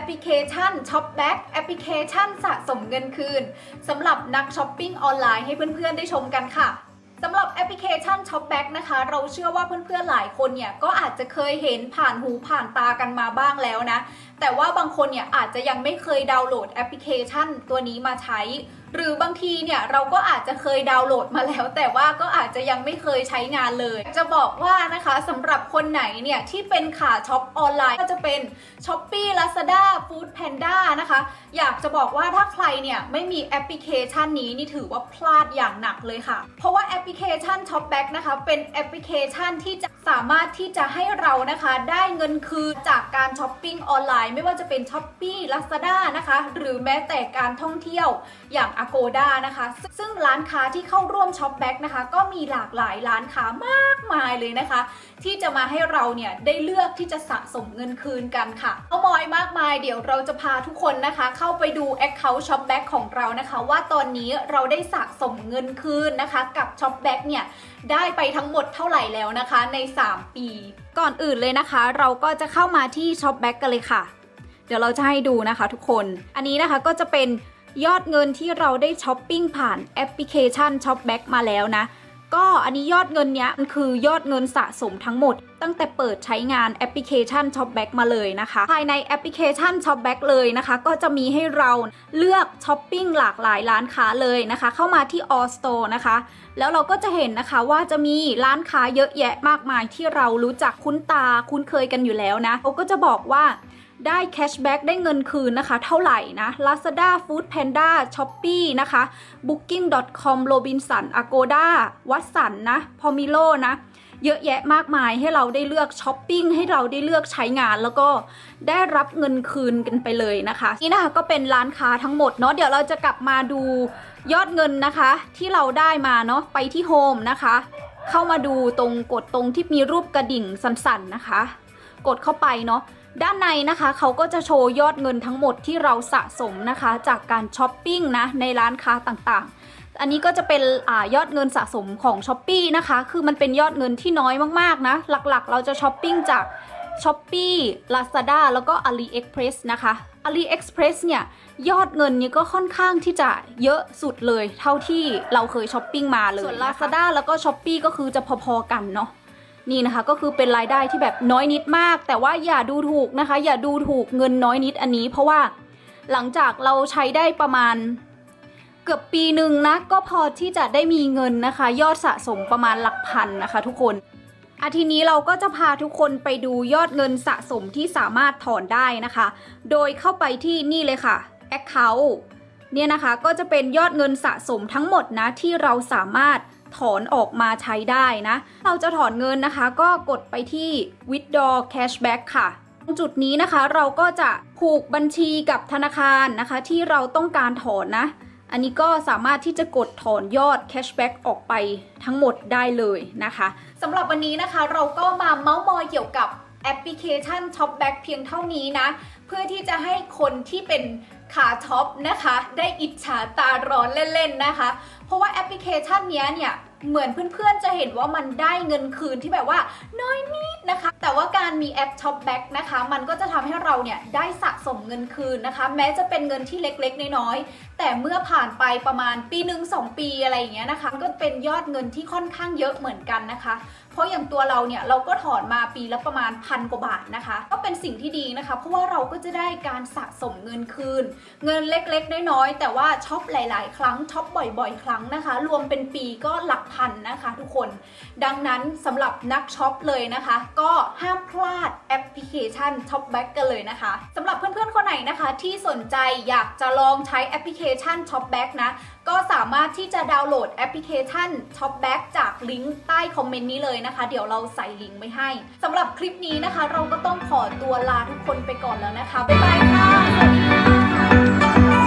ปพลิเคชัน Shopback แอปพลิเคชันสะสมเงินคืนสำหรับนักช้อปปิ้งออนไลน์ให้เพื่อนๆได้ชมกันค่ะสำหรับแอปพลิเคชัน Shopback นะคะ เราเชื่อว่าเพื่อนๆหลายคนเนี่ยก็อาจจะเคยเห็นผ่านหูผ่านตากันมาบ้างแล้วนะ แต่ว่าบางคนเนี่ยอาจจะยังไม่เคยดาวน์โหลดแอปพลิเคชันตัวนี้มาใช้ หรือบางทีเนี่ยเราก็อาจจะเคยดาวน์โหลดมาแล้ว แต่ว่าก็อาจจะยังไม่เคยใช้งานเลย จะบอกว่านะคะสำหรับคนไหนเนี่ยที่เป็นขาช็อปออนไลน์ก็จะเป็น s h อ p e e Lazada Food Panda นะคะ อยากจะบอกว่าถ้าใครเนี่ยไม่มีแอปพลิเคชันนี้นี่ถือว่าพลาดอย่างหนักเลยค่ะ เพราะว่าแอปพลิเคชัน Shopback นะคะ เป็นแอปพลิเคชันที่จะสามารถที่จะให้เรานะคะได้เงินคืนจากการช้อปปิ้งออนไลน์ ไม่ว่าจะเป็น s h อ p e e Lazada นะคะ หรือแม้แต่การท่องเที่ยวอย่าง Agoda นะคะ ซึ่งร้านค้าที่เข้าร่วม Shopback นะคะ ก็มีหลากหลายร้านค้ามากมายเลยนะคะ ที่จะมาให้เราเนี่ยได้เลือกที่จะสะสมเงินคืนกันค่ะเอามอยมากมายเดี๋ยวเราจะพาทุกคนนะคะ เข้าไปดู Account Shopback ของเรานะคะ ว่าตอนนี้เราได้สะสมเงินคืนนะคะ กับ Shopback เนี่ยได้ไปทั้งหมดเท่าไหร่แล้วนะคะใน 3 ปี ก่อนอื่นเลยนะคะ เราก็จะเข้ามาที่ Shopback กันเลยค่ะ เดี๋ยวเราจะให้ดูนะคะทุกคน อันนี้นะคะก็จะเป็น ยอดเงินที่เราได้ช้อปปิ้งผ่านแอปพลิเคชัน Shopback มาแล้วนะ ก็อันนี้ยอดเงินเนี้ยมันคือยอดเงินสะสมทั้งหมด ตั้งแต่เปิดใช้งานแอปพลิเคชัน Shopback มาเลยนะคะ ภายในแอปพลิเคชัน Shopback เลยนะคะ ก็จะมีให้เราเลือกช้อปปิ้งหลากหลายร้านค้าเลยนะคะ เข้ามาที่ All Store นะคะ แล้วเราก็จะเห็นนะคะว่าจะมีร้านค้าเยอะแยะมากมายที่เรารู้จักคุ้นตาคุ้นเคยกันอยู่แล้วนะเขาก็จะบอกว่า ได้แคชแบ็กได้เงินคืนนะคะ เท่าไหร่นะ Lazada Food Panda Shopee นะคะ Booking.com Robinson Agoda วัสันนะ Pomilo นะ เยอะแยะมากมายให้เราได้เลือกช้อปปิ้งให้เราได้เลือกใช้งานแล้วก็ได้รับเงินคืนกันไปเลยนะคะ นี่นะคะก็เป็นร้านค้าทั้งหมดเนาะเดี๋ยวเราจะกลับมาดูยอดเงินนะคะ ที่เราได้มาเนาะไปที่โฮมนะคะเข้ามาดูตรงกดตรงที่มีรูปกระดิ่งสั่นๆนะคะ กดเข้าไปเนาะ ด้านในนะคะเขาก็จะโชว์ยอดเงินทั้งหมดที่เราสะสมนะคะ จากการช้อปปิ้งนะในร้านค้าต่างๆ อันนี้ก็จะเป็นอยอดเงินสะสมของ s h อ p e e นะคะ คือมันเป็นยอดเงินที่น้อยมากๆนะ หลักๆ เราจะช้อปปิ้งจาก s h อ p e e Lazada แล้วก็ AliExpress นะคะ AliExpress เนี่ย ยอดเงินนี้ก็ค่อนข้างที่จะเยอะสุดเลย เท่าที่เราเคยช้อปปิ้งมาเลยส่วน Lazada แล้วก็ s h อ p e e ก็คือจะพอๆกันเนาะ นี่นะคะก็คือเป็นรายได้ที่แบบน้อยนิดมาก แต่ว่าอย่าดูถูกนะคะ อย่าดูถูกเงินน้อยนิดอันนี้ เพราะว่าหลังจากเราใช้ได้ประมาณเกือบปีหนึ่งนะก็พอที่จะได้มีเงินนะคะ ยอดสะสมประมาณหลักพันนะคะ ทุกคนอาทีนี้เราก็จะพาทุกคนไปดูยอดเงินสะสมที่สามารถถอนได้นะคะ โดยเข้าไปที่นี่เลยค่ะ Account เนี่ยนะคะก็จะเป็นยอดเงินสะสมทั้งหมดนะที่เราสามารถ ถอนออกมาใช้ได้นะ เราจะถอนเงินนะคะ ก็กดไปที่ withdraw cashback ค่ะตรงจุดนี้นะคะเราก็จะผูกบัญชีกับธนาคารนะคะ ที่เราต้องการถอนนะ อันนี้ก็สามารถที่จะกดถอนยอด cashback ออกไปทั้งหมดได้เลยนะคะสำหรับวันนี้นะคะเราก็มาเมาส์มอยเกี่ยวกับแอปพลิเคชัน Shopback เพียงเท่านี้นะ เพื่อที่จะให้คนที่เป็น ขาท็อปนะคะ ได้อิจฉาตาร้อนเล่นๆนะคะ เพราะว่าแอปพลิเคชันเนี้ยเนี่ยเหมือนเพื่อนๆจะเห็นว่ามันได้เงินคืนที่แบบว่าน้อยนิดนะคะ แต่ว่า การมีแอป Shopback นะคะ มันก็จะทำให้เราเนี่ยได้สะสมเงินคืนนะคะ แม้จะเป็นเงินที่เล็กๆ น้อยๆ แต่เมื่อผ่านไปประมาณปีหนึ่งสองปีอะไรอย่างเงี้ยนะคะ ก็เป็นยอดเงินที่ค่อนข้างเยอะเหมือนกันนะคะ เพราะอย่างตัวเราเนี่ยเราก็ถอนมาปีละประมาณพันกว่าบาทนะคะ ก็เป็นสิ่งที่ดีนะคะ เพราะว่าเราก็จะได้การสะสมเงินคืน เงินเล็กๆ น้อยๆ แต่ว่าช็อปหลาย ๆ ครั้งช็อปบ่อย ๆ ครั้งนะคะ รวมเป็นปีก็หลักพันนะคะ ทุกคน ดังนั้นสำหรับนักช็อปเลยนะคะ ก็ห้ามพลาดแอปพลิเคชัน Shopback กันเลยนะคะสำหรับเพื่อนๆ คนไหนนะคะที่สนใจอยากจะลองใช้แอปพลิเคชัน Shopback นะ ก็สามารถที่จะดาวน์โหลดแอปพลิเคชัน Shopback จากลิงก์ใต้คอมเมนต์นี้เลยนะคะ เดี๋ยวเราใส่ลิงก์ไว้ให้สำหรับคลิปนี้นะคะ เราก็ต้องขอตัวลาทุกคนไปก่อนแล้วนะคะ บ๊ายบายค่ะสวัสดีค่ะ